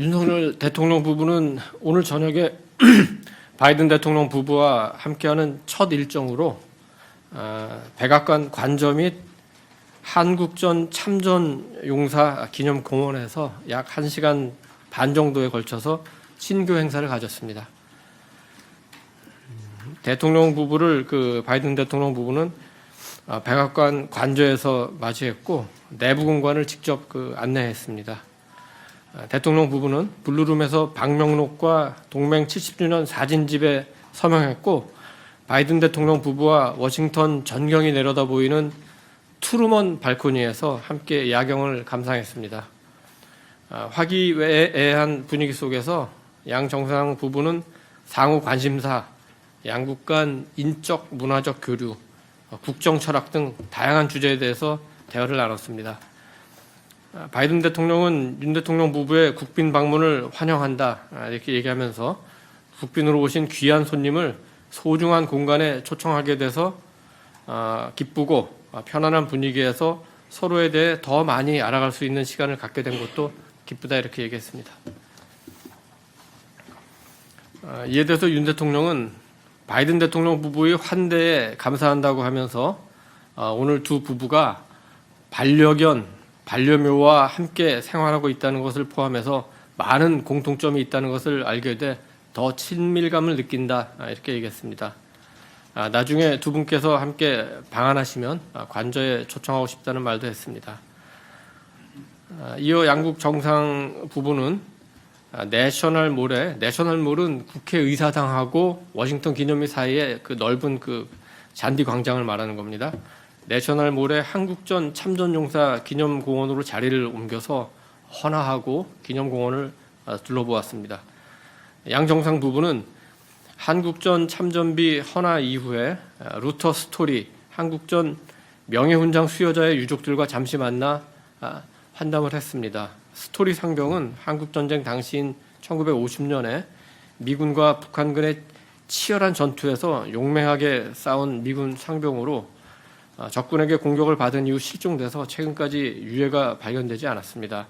윤석열 대통령 부부는 오늘 저녁에 바이든 대통령 부부와 함께하는 첫 일정으로 아, 백악관 관저 및 한국전 참전 용사 기념 공원에서 약 1시간 반 정도에 걸쳐서 신교 행사를 가졌습니다. 음, 대통령 부부를 그 바이든 대통령 부부는 아, 백악관 관저에서 맞이했고 내부 공간을 직접 그 안내했습니다. 아, 대통령 부부는 블루룸에서 박명록과 동맹 70주년 사진집에 서명했고 바이든 대통령 부부와 워싱턴 전경이 내려다 보이는 투르먼 발코니에서 함께 야경을 감상했습니다. 아, 화기애애한 분위기 속에서 양 정상 부부는 상호 관심사, 양국 간 인적 문화적 교류, 어, 국정 철학 등 다양한 주제에 대해서 대화를 나눴습니다. 아, 바이든 대통령은 윤 대통령 부부의 국빈 방문을 환영한다 아, 이렇게 얘기하면서 국빈으로 오신 귀한 손님을 소중한 공간에 초청하게 돼서 아, 기쁘고 아, 편안한 분위기에서 서로에 대해 더 많이 알아갈 수 있는 시간을 갖게 된 것도 기쁘다 이렇게 얘기했습니다. 아, 이에 대해서 윤 대통령은 바이든 대통령 부부의 환대에 감사한다고 하면서 아, 오늘 두 부부가 반려견, 반려묘와 함께 생활하고 있다는 것을 포함해서 많은 공통점이 있다는 것을 알게 돼 더 친밀감을 느낀다 아, 이렇게 얘기했습니다. 아, 나중에 두 분께서 함께 방한하시면 아, 관저에 초청하고 싶다는 말도 했습니다. 아, 이어 양국 정상 부부는 아, 내셔널 몰에 내셔널 몰은 국회의사당하고 워싱턴 기념일 사이에 그 넓은 그 잔디 광장을 말하는 겁니다. 내셔널 몰의 한국전 참전용사 기념공원으로 자리를 옮겨서 헌화하고 기념공원을 아, 둘러보았습니다. 양 정상 부부는 한국전 참전비 헌화 이후에 아, 루터 스토리 한국전 명예훈장 수여자의 유족들과 잠시 만나 아, 환담을 했습니다. 스토리 상병은 한국전쟁 당시인 1950년에 미군과 북한군의 치열한 전투에서 용맹하게 싸운 미군 상병으로 아, 적군에게 공격을 받은 이후 실종돼서 최근까지 유해가 발견되지 않았습니다.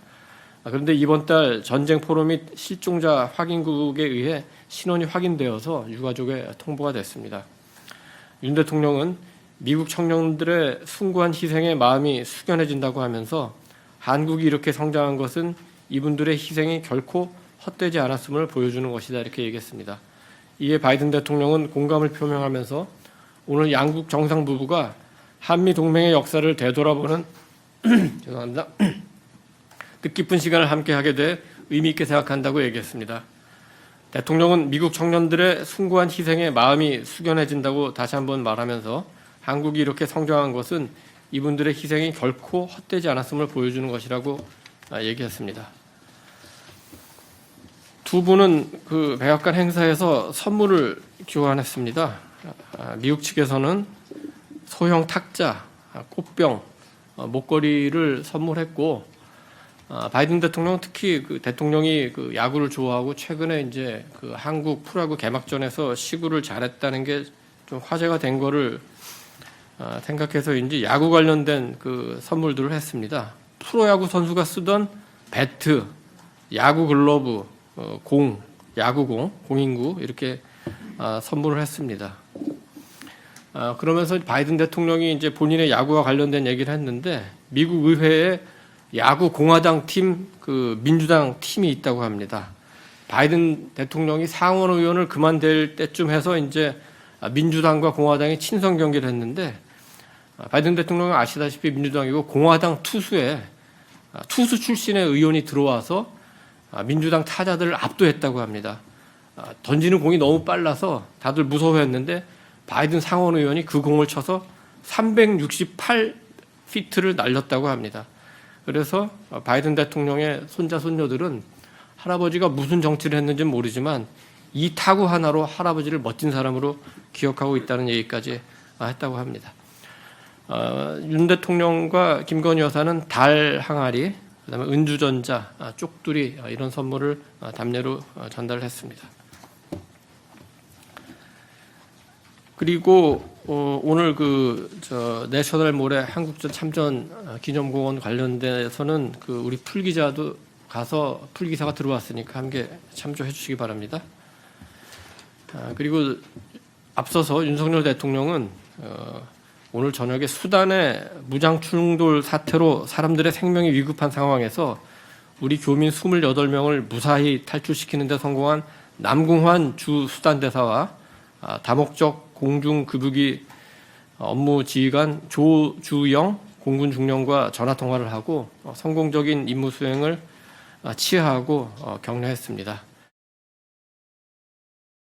아, 그런데 이번 달 전쟁 포로 및 실종자 확인국에 의해 신원이 확인되어서 유가족에 통보가 됐습니다. 윤 대통령은 미국 청년들의 숭고한 희생에 마음이 숙연해진다고 하면서 한국이 이렇게 성장한 것은 이분들의 희생이 결코 헛되지 않았음을 보여주는 것이다 이렇게 얘기했습니다. 이에 바이든 대통령은 공감을 표명하면서 오늘 양국 정상 부부가 한미 동맹의 역사를 되돌아보는 죄송합니다. 뜻깊은 시간을 함께 하게 돼 의미 있게 생각한다고 얘기했습니다. 대통령은 미국 청년들의 숭고한 희생에 마음이 숙연해진다고 다시 한번 말하면서 한국이 이렇게 성장한 것은 이분들의 희생이 결코 헛되지 않았음을 보여주는 것이라고 아, 얘기했습니다. 두 분은 그 백악관 행사에서 선물을 교환했습니다. 아, 미국 측에서는 소형 탁자, 아, 꽃병, 어, 목걸이를 선물했고 아, 바이든 대통령 특히 그 대통령이 그 야구를 좋아하고 최근에 이제 그 한국 프로야구 개막전에서 시구를 잘했다는 게 좀 화제가 된 거를 아, 생각해서인지 야구 관련된 그 선물들을 했습니다. 프로야구 선수가 쓰던 배트, 야구 글러브, 어, 공, 야구공, 공인구 이렇게 아, 선물을 했습니다. 아, 그러면서 바이든 대통령이 이제 본인의 야구와 관련된 얘기를 했는데 미국 의회에 야구 공화당 팀, 그 민주당 팀이 있다고 합니다. 바이든 대통령이 상원 의원을 그만둘 때쯤 해서 이제 민주당과 공화당이 친선 경기를 했는데 바이든 대통령은 아시다시피 민주당이고 공화당 투수에 투수 출신의 의원이 들어와서 민주당 타자들을 압도했다고 합니다. 던지는 공이 너무 빨라서 다들 무서워했는데 바이든 상원 의원이 그 공을 쳐서 368 피트를 날렸다고 합니다. 그래서 바이든 대통령의 손자 손녀들은 할아버지가 무슨 정치를 했는지는 모르지만 이 타구 하나로 할아버지를 멋진 사람으로 기억하고 있다는 얘기까지 했다고 합니다. 어, 윤 대통령과 김건희 여사는 달 항아리, 그다음에 은주전자, 아, 쪽두리 아, 이런 선물을 아, 담례로 어, 전달을 했습니다. 그리고 어, 오늘 그 저 내셔널 몰의 한국전 참전 어, 기념공원 관련돼서는 그 우리 풀 기자도 가서 풀 기사가 들어왔으니까 함께 참조해 주시기 바랍니다. 아, 그리고 앞서서 윤석열 대통령은 어, 오늘 저녁에 수단의 무장 충돌 사태로 사람들의 생명이 위급한 상황에서 우리 교민 28명을 무사히 탈출시키는 데 성공한 남궁환 주 수단 대사와 아, 다목적 공중급유기 업무 지휘관 조주영 공군 중령과 전화 통화를 하고 어, 성공적인 임무 수행을 아, 치하하고 어, 격려했습니다.